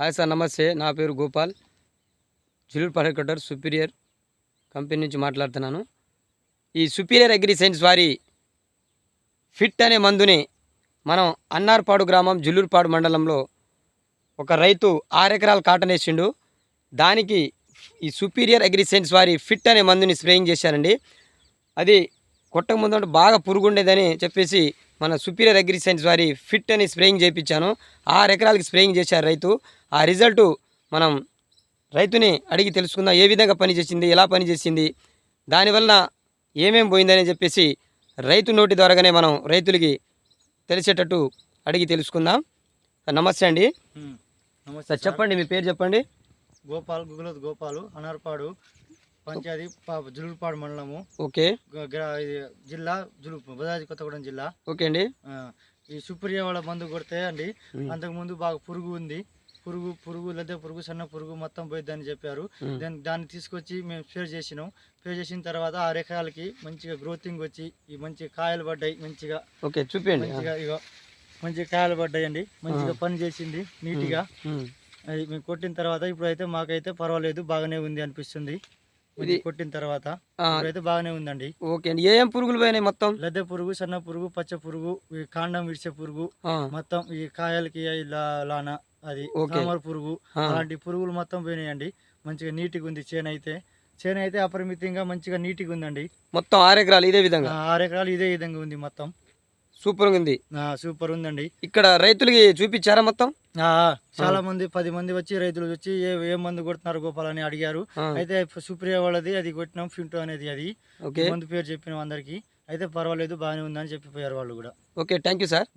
Hi sir నమస్తే. నా పేరు గోపాల్. జులూర్ పడకటర్ సుపీరియర్ కంపెనీ నుంచి మాట్లాడుతున్నాను. ఈ సుపీరియర్ అగ్రి సైన్స్ వారి ఫిట్ అనే మందుని మనం అన్నార్పాడు గ్రామం జులూర్పాడు మండలంలో ఒక రైతు ఆరు ఎకరాల కాటన్ వేసిండు. దానికి ఈ సుపీరియర్ అగ్రి సైన్స్ వారి ఫిట్ అనే మందుని స్ప్రేయింగ్ చేశారండి. అది కొట్టక ముందు బాగా పురుగుండేదని చెప్పేసి మన సుపీరియర్ అగ్రి సైన్స్ వారి ఫిట్ అని స్ప్రేయింగ్ చేయించాను. ఆరు ఎకరాలకి స్ప్రేయింగ్ చేశారు రైతు. ఆ రిజల్ట్ మనం రైతుని అడిగి తెలుసుకుందాం. ఏ విధంగా పనిచేసింది ఎలా పనిచేసింది దానివలన ఏమేం పోయిందని చెప్పేసి రైతు నోటి ద్వారాగానే మనం రైతులకి తెలిసేటట్టు అడిగి తెలుసుకుందాం. నమస్తే అండి. నమస్తే చెప్పండి మీ పేరు చెప్పండి. గోపాల్ గుగులోత్ గోపాలు అనార్పాడు పంచాయతీ జులుపాడు మండలము. ఓకే. జిల్లా జులు భద్రాద్రి కొత్తగూడెం జిల్లా. ఓకే అండి. ఈ సుప్రియ వాళ్ళ మందు కొడితే అండి ఉమ్. అంతకుముందు బాగా పురుగు ఉంది. పురుగు పురుగు లేదా పురుగు సన్న పురుగు మొత్తం పోయిద్దని చెప్పారు. దాన్ని దాన్ని తీసుకొచ్చి మేము స్ప్రే చేసినాం. స్ప్రే చేసిన తర్వాత ఆ రేఖలకి మంచిగా గ్రోతింగ్ వచ్చి ఈ మంచి కాయలు పడ్డాయి మంచిగా. ఓకే చూపించండి మంచిగా ఇగో మంచిగా కాయలు పడ్డాయండి. మంచిగా పని చేసింది నీట్గా. అది మేము కొట్టిన తర్వాత ఇప్పుడైతే మాకైతే పర్వాలేదు బాగానే ఉంది అనిపిస్తుంది. ఇది కొట్టిన తర్వాత ఇప్పుడైతే బాగానే ఉందండి. ఓకే అండి. ఏ పురుగులు పోయినాయి మొత్తం? లద్దె పురుగు సన్న పురుగు పచ్చ పురుగు ఈ కాండం విడిచే పురుగు మొత్తం ఈ కాయలకి లాన అది ఓకే. తామర పురుగు. అలాంటి పురుగులు మొత్తం పోయినాయండి. మంచిగా నీట్గా ఉంది చేను అయితే. చేను అయితే అపరిమితంగా మంచిగా నీట్గా ఉందండి. మొత్తం ఆరు ఎకరాలు ఇదే విధంగా? ఆరు ఎకరాలు ఇదే విధంగా ఉంది మొత్తం. సూపర్గా ఉంది. సూపర్ ఉందండి. ఇక్కడ రైతులకి చూపించారా మొత్తం? చాలా మంది పది మంది వచ్చి రైతులు వచ్చి ఏ ఏ మందు కొడుతున్నారు గోపాల్ అని అడిగారు. అయితే సుప్రియ వాళ్ళది అది కొట్టినాం ఫింటో అనేది అది. మందు పేరు చెప్పినాం అందరికి. అయితే పర్వాలేదు బాగానే ఉందని చెప్పిపోయారు వాళ్ళు కూడా. Okay thank you sir.